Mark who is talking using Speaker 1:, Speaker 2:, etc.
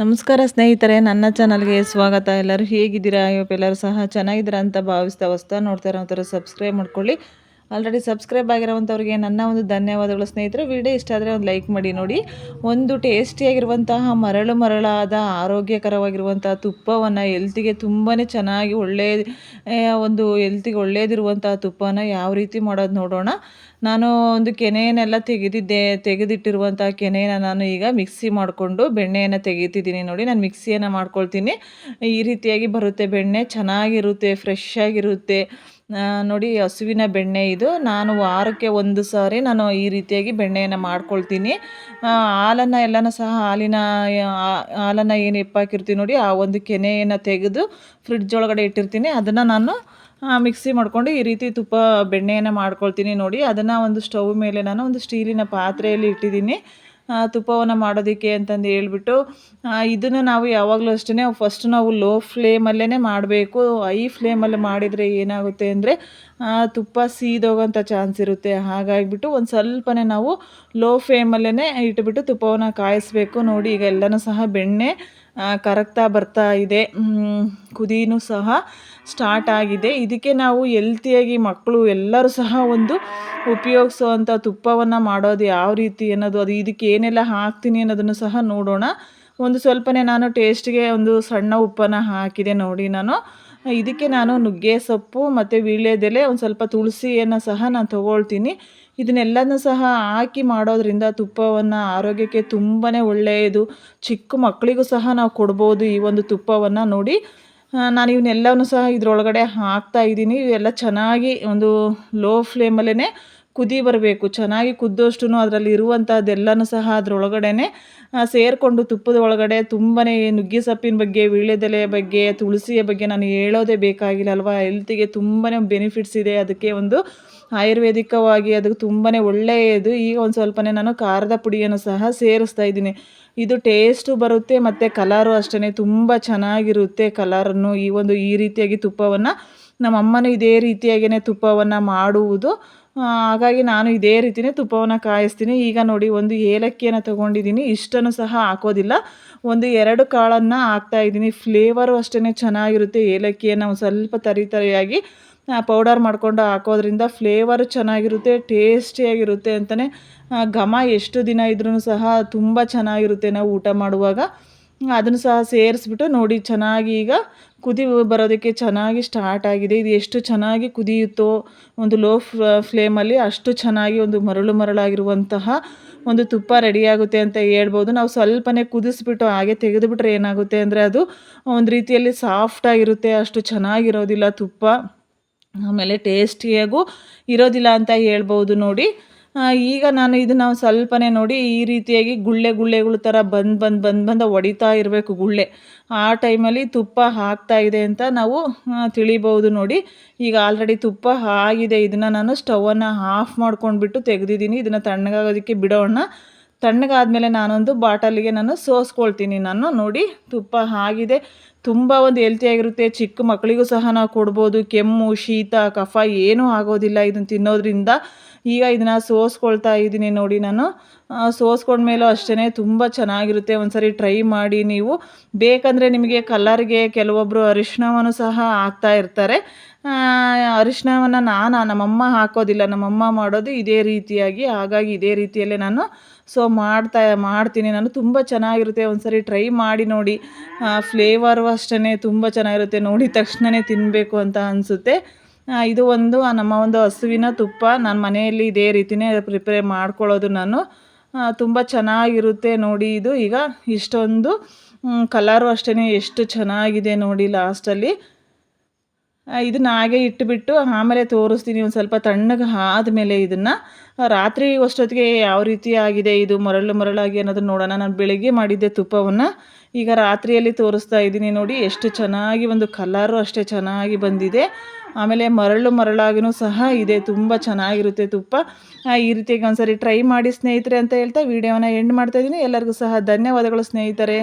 Speaker 1: ನಮಸ್ಕಾರ ಸ್ನೇಹಿತರೆ, ನನ್ನ ಚಾನಲ್ಗೆ ಸ್ವಾಗತ. ಎಲ್ಲರೂ ಹೇಗಿದ್ದೀರಾ? ಎಲ್ಲರೂ ಸಹ ಚೆನ್ನಾಗಿದ್ದೀರಾ ಅಂತ ಭಾವಿಸ್ತಾ ಹೊಸ್ತಾ ನೋಡ್ತಾ ಒಂಥರ ಸಬ್ಸ್ಕ್ರೈಬ್ ಮಾಡ್ಕೊಳ್ಳಿ. ಆಲ್ರೆಡಿ ಸಬ್ಸ್ಕ್ರೈಬ್ ಆಗಿರೋವಂಥವ್ರಿಗೆ ನನ್ನ ಒಂದು ಧನ್ಯವಾದಗಳು ಸ್ನೇಹಿತರೆ. ವಿಡಿಯೋ ಇಷ್ಟ ಆದರೆ ಒಂದು ಲೈಕ್ ಮಾಡಿ ನೋಡಿ. ಒಂದು ಟೇಸ್ಟಿಯಾಗಿರುವಂತಹ ಮರಳು ಮರಳಾದ ಆರೋಗ್ಯಕರವಾಗಿರುವಂಥ ತುಪ್ಪವನ್ನು ಎಲ್ತಿಗೆ ತುಂಬಾ ಚೆನ್ನಾಗಿ ಒಳ್ಳೆಯ ಒಂದು ಎಲ್ತಿಗೆ ಒಳ್ಳೆಯದಿರುವಂಥ ತುಪ್ಪನ ಯಾವ ರೀತಿ ಮಾಡೋದು ನೋಡೋಣ. ನಾನು ಒಂದು ಕೆನೆಯನ್ನೆಲ್ಲ ತೆಗೆದಿದ್ದೆ ತೆಗೆದಿಟ್ಟಿರುವಂಥ ಕೆನೆಯನ್ನು ನಾನು ಈಗ ಮಿಕ್ಸಿ ಮಾಡಿಕೊಂಡು ಬೆಣ್ಣೆಯನ್ನು ತೆಗಿತಿದ್ದೀನಿ ನೋಡಿ. ನಾನು ಮಿಕ್ಸಿಯನ್ನು ಮಾಡ್ಕೊಳ್ತೀನಿ. ಈ ರೀತಿಯಾಗಿ ಬರುತ್ತೆ ಬೆಣ್ಣೆ, ಚೆನ್ನಾಗಿರುತ್ತೆ ಫ್ರೆಶ್ ಆಗಿರುತ್ತೆ. ನೋಡಿ, ಹಸುವಿನ ಬೆಣ್ಣೆ ಇದು ನಾನು ವಾರಕ್ಕೆ ಒಂದು ಸಾರಿ ನಾನು ಈ ರೀತಿಯಾಗಿ ಬೆಣ್ಣೆಯನ್ನು ಮಾಡ್ಕೊಳ್ತೀನಿ. ಹಾಲನ್ನು ಎಲ್ಲನೂ ಸಹ ಹಾಲಿನ ಹಾಲನ್ನು ಏನು ಎಪ್ಪಾಕಿರ್ತೀನಿ ನೋಡಿ, ಆ ಒಂದು ಕೆನೆಯನ್ನು ತೆಗೆದು ಫ್ರಿಡ್ಜ್ ಒಳಗಡೆ ಇಟ್ಟಿರ್ತೀನಿ. ಅದನ್ನು ನಾನು ಮಿಕ್ಸಿ ಮಾಡಿಕೊಂಡು ಈ ರೀತಿ ತುಪ್ಪ ಬೆಣ್ಣೆಯನ್ನು ಮಾಡ್ಕೊಳ್ತೀನಿ ನೋಡಿ. ಅದನ್ನು ಒಂದು ಸ್ಟವ್ ಮೇಲೆ ನಾನು ಒಂದು ಸ್ಟೀಲಿನ ಪಾತ್ರೆಯಲ್ಲಿ ಇಟ್ಟಿದ್ದೀನಿ. ತುಪ್ಪವನ್ನು ಮಾಡೋದಕ್ಕೆ ಅಂತಂದು ಹೇಳ್ಬಿಟ್ಟು ಇದನ್ನು ನಾವು ಯಾವಾಗಲೂ ಅಷ್ಟೇ ಫಸ್ಟ್ ನಾವು ಲೋ ಫ್ಲೇಮಲ್ಲೇ ಮಾಡಬೇಕು. ಐ ಫ್ಲೇಮಲ್ಲಿ ಮಾಡಿದರೆ ಏನಾಗುತ್ತೆ ಅಂದರೆ ತುಪ್ಪ ಸೀದೋಗೋಂಥ ಚಾನ್ಸ್ ಇರುತ್ತೆ. ಹಾಗಾಗಿಬಿಟ್ಟು ಒಂದು ಸ್ವಲ್ಪನೇ ನಾವು ಲೋ ಫ್ಲೇಮಲ್ಲೇ ಇಟ್ಬಿಟ್ಟು ತುಪ್ಪವನ್ನು ಕಾಯಿಸ್ಬೇಕು. ನೋಡಿ, ಈಗ ಎಲ್ಲನೂ ಸಹ ಬೆಣ್ಣೆ ಕರಗ್ತಾ ಬರ್ತಾ ಇದೆ. ಕುದಿನೂ ಸಹ ಸ್ಟಾರ್ಟ್ ಆಗಿದೆ. ಇದಕ್ಕೆ ನಾವು ಎಲ್ತಿಯಾಗಿ ಮಕ್ಕಳು ಎಲ್ಲರೂ ಸಹ ಒಂದು ಉಪಯೋಗಿಸುವಂಥ ತುಪ್ಪವನ್ನು ಮಾಡೋದು ಯಾವ ರೀತಿ ಅನ್ನೋದು, ಅದು ಇದಕ್ಕೆ ಏನೆಲ್ಲ ಹಾಕ್ತೀನಿ ಅನ್ನೋದನ್ನು ಸಹ ನೋಡೋಣ. ಒಂದು ಸ್ವಲ್ಪನೇ ನಾನು ಟೇಸ್ಟ್ಗೆ ಒಂದು ಸಣ್ಣ ಉಪ್ಪನ್ನು ಹಾಕಿದೆ ನೋಡಿ ನಾನು. ಇದಕ್ಕೆ ನಾನು ನುಗ್ಗೆ ಸೊಪ್ಪು ಮತ್ತು ವೀಳ್ಯದೆಲೆ ಒಂದು ಸ್ವಲ್ಪ ತುಳಸಿಯನ್ನು ಸಹ ನಾನು ತೊಗೊಳ್ತೀನಿ. ಇದನ್ನೆಲ್ಲನೂ ಸಹ ಹಾಕಿ ಮಾಡೋದ್ರಿಂದ ತುಪ್ಪವನ್ನು ಆರೋಗ್ಯಕ್ಕೆ ತುಂಬಾ ಒಳ್ಳೆಯದು. ಚಿಕ್ಕ ಮಕ್ಕಳಿಗೂ ಸಹ ನಾವು ಕೊಡ್ಬೋದು ಈ ಒಂದು ತುಪ್ಪವನ್ನು ನೋಡಿ. ನಾನು ಇವನ್ನೆಲ್ಲವೂ ಸಹ ಇದರೊಳಗಡೆ ಹಾಕ್ತಾ ಇದ್ದೀನಿ. ಇವೆಲ್ಲ ಚೆನ್ನಾಗಿ ಒಂದು ಲೋ ಫ್ಲೇಮಲ್ಲೇ ಕುದಿ ಬರಬೇಕು, ಚೆನ್ನಾಗಿ ಕುದ್ದೋಷ್ಟು ಅದರಲ್ಲಿ ಇರುವಂಥದ್ದೆಲ್ಲನೂ ಸಹ ಅದರೊಳಗಡೆ ಸೇರಿಕೊಂಡು ತುಪ್ಪದ ಒಳಗಡೆ ತುಂಬಾ ನುಗ್ಗೆ ಸೊಪ್ಪಿನ ಬಗ್ಗೆ ವೀಳ್ಯದೆಲೆಯ ಬಗ್ಗೆ, ತುಳಸಿಯ ಬಗ್ಗೆ ನಾನು ಹೇಳೋದೇ ಬೇಕಾಗಿಲ್ಲ ಅಲ್ವಾ ಹೆಲ್ತಿಗೆ ತುಂಬಾ ಬೆನಿಫಿಟ್ಸ್ ಇದೆ, ಅದಕ್ಕೆ ಒಂದು ಆಯುರ್ವೇದಿಕವಾಗಿ ಅದಕ್ಕೆ ತುಂಬಾ ಒಳ್ಳೆಯದು. ಈಗ ಒಂದು ಸ್ವಲ್ಪನೇ ನಾನು ಖಾರದ ಪುಡಿಯನ್ನು ಸಹ ಸೇರಿಸ್ತಾ ಇದ್ದೀನಿ. ಇದು ಟೇಸ್ಟು ಬರುತ್ತೆ, ಮತ್ತು ಕಲರು ಅಷ್ಟೇ ತುಂಬ ಚೆನ್ನಾಗಿರುತ್ತೆ ಕಲರನ್ನು. ಈ ಒಂದು ಈ ರೀತಿಯಾಗಿ ತುಪ್ಪವನ್ನು ನಮ್ಮ ಅಮ್ಮನೂ ಇದೇ ರೀತಿಯಾಗಿಯೇ ತುಪ್ಪವನ್ನು ಮಾಡುವುದು. ಹಾಗಾಗಿ ನಾನು ಇದೇ ರೀತಿಯೇ ತುಪ್ಪವನ್ನು ಕಾಯಿಸ್ತೀನಿ. ಈಗ ನೋಡಿ, ಒಂದು ಏಲಕ್ಕಿಯನ್ನು ತೊಗೊಂಡಿದ್ದೀನಿ. ಇಷ್ಟನ್ನು ಸಹ ಹಾಕೋದಿಲ್ಲ. ಒಂದು ಎರಡು ಕಾಳನ್ನು ಹಾಕ್ತಾಯಿದ್ದೀನಿ ಫ್ಲೇವರು ಅಷ್ಟೇ ಚೆನ್ನಾಗಿರುತ್ತೆ. ಏಲಕ್ಕಿಯನ್ನು ಒಂದು ಸ್ವಲ್ಪ ತರಿ ತರಿಯಾಗಿ ಪೌಡರ್ ಮಾಡಿಕೊಂಡು ಹಾಕೋದ್ರಿಂದ ಫ್ಲೇವರು ಚೆನ್ನಾಗಿರುತ್ತೆ, ಟೇಸ್ಟಿಯಾಗಿರುತ್ತೆ ಅಂತಲೇ ಘಮ ಎಷ್ಟು ದಿನ ಇದ್ರೂ ಸಹ ತುಂಬ ಚೆನ್ನಾಗಿರುತ್ತೆ ನಾವು ಊಟ ಮಾಡುವಾಗ. ಅದನ್ನು ಸಹ ಸೇರಿಸ್ಬಿಟ್ಟು ನೋಡಿ, ಚೆನ್ನಾಗಿ ಈಗ ಕುದಿ ಬರೋದಕ್ಕೆ ಚೆನ್ನಾಗಿ ಸ್ಟಾರ್ಟ್ ಆಗಿದೆ. ಇದು ಎಷ್ಟು ಚೆನ್ನಾಗಿ ಕುದಿಯುತ್ತೋ ಒಂದು ಲೋ ಫ್ಲೇಮಲ್ಲಿ ಅಷ್ಟು ಚೆನ್ನಾಗಿ ಒಂದು ಮರಳು ಮರಳಾಗಿರುವಂತಹ ಒಂದು ತುಪ್ಪ ರೆಡಿಯಾಗುತ್ತೆ ಅಂತ ಹೇಳ್ಬೋದು. ನಾವು ಸ್ವಲ್ಪನೇ ಕುದಿಸ್ಬಿಟ್ಟು ಹಾಗೆ ತೆಗೆದುಬಿಟ್ರೆ ಏನಾಗುತ್ತೆ ಅಂದರೆ ಅದು ಒಂದು ರೀತಿಯಲ್ಲಿ ಸಾಫ್ಟಾಗಿರುತ್ತೆ ಅಷ್ಟು ಚೆನ್ನಾಗಿರೋದಿಲ್ಲ ತುಪ್ಪ. ಆಮೇಲೆ ಟೇಸ್ಟಿಯಾಗೂ ಇರೋದಿಲ್ಲ ಅಂತ ಹೇಳ್ಬೋದು ನೋಡಿ. ಈಗ ನಾನು ಇದನ್ನು ಸ್ವಲ್ಪನೇ ನೋಡಿ ಈ ರೀತಿಯಾಗಿ ಗುಳ್ಳೆ ಗುಳ್ಳೆಗಳು ಥರ ಬಂದು ಬಂದು ಬಂದು ಬಂದು ಹೊಡಿತಾ ಇರಬೇಕು ಗುಳ್ಳೆ. ಆ ಟೈಮಲ್ಲಿ ತುಪ್ಪ ಹಾಕ್ತಾ ಇದೆ ಅಂತ ನಾವು ತಿಳಿಬೋದು ನೋಡಿ. ಈಗ ಆಲ್ರೆಡಿ ತುಪ್ಪ ಆಗಿದೆ. ಇದನ್ನು ನಾನು ಸ್ಟವನ್ನು ಆಫ್ ಮಾಡ್ಕೊಂಡ್ಬಿಟ್ಟು ತೆಗೆದಿದ್ದೀನಿ. ಇದನ್ನು ತಣ್ಣಗಾಗೋದಕ್ಕೆ ಬಿಡೋಣ. ತಣ್ಣಗಾದ್ಮೇಲೆ ನಾನೊಂದು ಬಾಟಲಿಗೆ ನಾನು ಸೋಸ್ಕೊಳ್ತೀನಿ. ನಾನು ನೋಡಿ ತುಪ್ಪ ಆಗಿದೆ. ತುಂಬ ಒಂದು ಹೆಲ್ತಿಯಾಗಿರುತ್ತೆ ಚಿಕ್ಕ ಮಕ್ಕಳಿಗೂ ಸಹ ನಾವು ಕೊಡ್ಬೋದು. ಕೆಮ್ಮು, ಶೀತ, ಕಫ ಏನೂ ಆಗೋದಿಲ್ಲ ಇದನ್ನು ತಿನ್ನೋದ್ರಿಂದ. ಈಗ ಇದನ್ನು ಸೋಸ್ಕೊಳ್ತಾ ಇದ್ದೀನಿ ನೋಡಿ ನಾನು. ಸೋಸ್ಕೊಂಡ್ಮೇಲೂ ಅಷ್ಟೇ ತುಂಬ ಚೆನ್ನಾಗಿರುತ್ತೆ. ಒಂದು ಸರಿ ಟ್ರೈ ಮಾಡಿ ನೀವು. ಬೇಕಂದರೆ ನಿಮಗೆ ಕಲರ್ಗೆ ಕೆಲವೊಬ್ಬರು ಅರಿಶಿಣವನ್ನು ಸಹ ಹಾಕ್ತಾ ಇರ್ತಾರೆ. ಅರಿಶಿಣವನ್ನು ನಾನು ನಮ್ಮಮ್ಮ ಹಾಕೋದಿಲ್ಲ. ನಮ್ಮಮ್ಮ ಮಾಡೋದು ಇದೇ ರೀತಿಯಾಗಿ. ಹಾಗಾಗಿ ಇದೇ ರೀತಿಯಲ್ಲೇ ನಾನು ಸೊ ಮಾಡ್ತಾ, ಮಾಡ್ತೀನಿ. ನಾನು ತುಂಬ ಚೆನ್ನಾಗಿರುತ್ತೆ. ಒಂದು ಸರಿ ಟ್ರೈ ಮಾಡಿ ನೋಡಿ. ಫ್ಲೇವರು ಅಷ್ಟೇ ತುಂಬ ಚೆನ್ನಾಗಿರುತ್ತೆ. ನೋಡಿದ ತಕ್ಷಣವೇ ತಿನ್ನಬೇಕು ಅಂತ ಅನಿಸುತ್ತೆ. ಇದು ಒಂದು ನಮ್ಮ ಒಂದು ಹಸುವಿನ ತುಪ್ಪ. ನಾನು ಮನೆಯಲ್ಲಿ ಇದೇ ರೀತಿಯೇ ಪ್ರಿಪೇರ್ ಮಾಡ್ಕೊಳ್ಳೋದು ನಾನು. ತುಂಬ ಚೆನ್ನಾಗಿರುತ್ತೆ ನೋಡಿ ಇದು. ಈಗ ಇಷ್ಟೊಂದು ಕಲರು ಅಷ್ಟೇ ಎಷ್ಟು ಚೆನ್ನಾಗಿದೆ ನೋಡಿ ಲಾಸ್ಟಲ್ಲಿ ಇದನ್ನು ಹಾಗೆ ಇಟ್ಟುಬಿಟ್ಟು ಆಮೇಲೆ ತೋರಿಸ್ತೀನಿ ಒಂದು ಸ್ವಲ್ಪ ತಣ್ಣಗೆ ಆದಮೇಲೆ ಇದನ್ನು. ರಾತ್ರಿ ಅಷ್ಟೊತ್ತಿಗೆ ಯಾವ ರೀತಿ ಆಗಿದೆ ಇದು ಮರಳು ಮರಳಾಗಿ ಅನ್ನೋದನ್ನು ನೋಡೋಣ. ನಾನು ಬೆಳಿಗ್ಗೆ ಮಾಡಿದ್ದೆ ತುಪ್ಪವನ್ನು. ಈಗ ರಾತ್ರಿಯಲ್ಲಿ ತೋರಿಸ್ತಾ ಇದ್ದೀನಿ ನೋಡಿ, ಎಷ್ಟು ಚೆನ್ನಾಗಿ ಒಂದು ಕಲರು ಅಷ್ಟೇ ಚೆನ್ನಾಗಿ ಬಂದಿದೆ. ಆಮೇಲೆ ಮರಳು ಮರಳಾಗಿನೂ ಸಹ ಇದೆ, ತುಂಬ ಚೆನ್ನಾಗಿರುತ್ತೆ ತುಪ್ಪ. ಈ ರೀತಿಯಾಗಿ ಒಂದ್ಸರಿ ಟ್ರೈ ಮಾಡಿ ಸ್ನೇಹಿತರೆ ಅಂತ ಹೇಳ್ತಾ ವಿಡಿಯೋನ ಎಂಡ್ ಮಾಡ್ತಾಯಿದ್ದೀನಿ ಎಲ್ಲರಿಗೂ ಸಹ ಧನ್ಯವಾದಗಳು ಸ್ನೇಹಿತರೆ.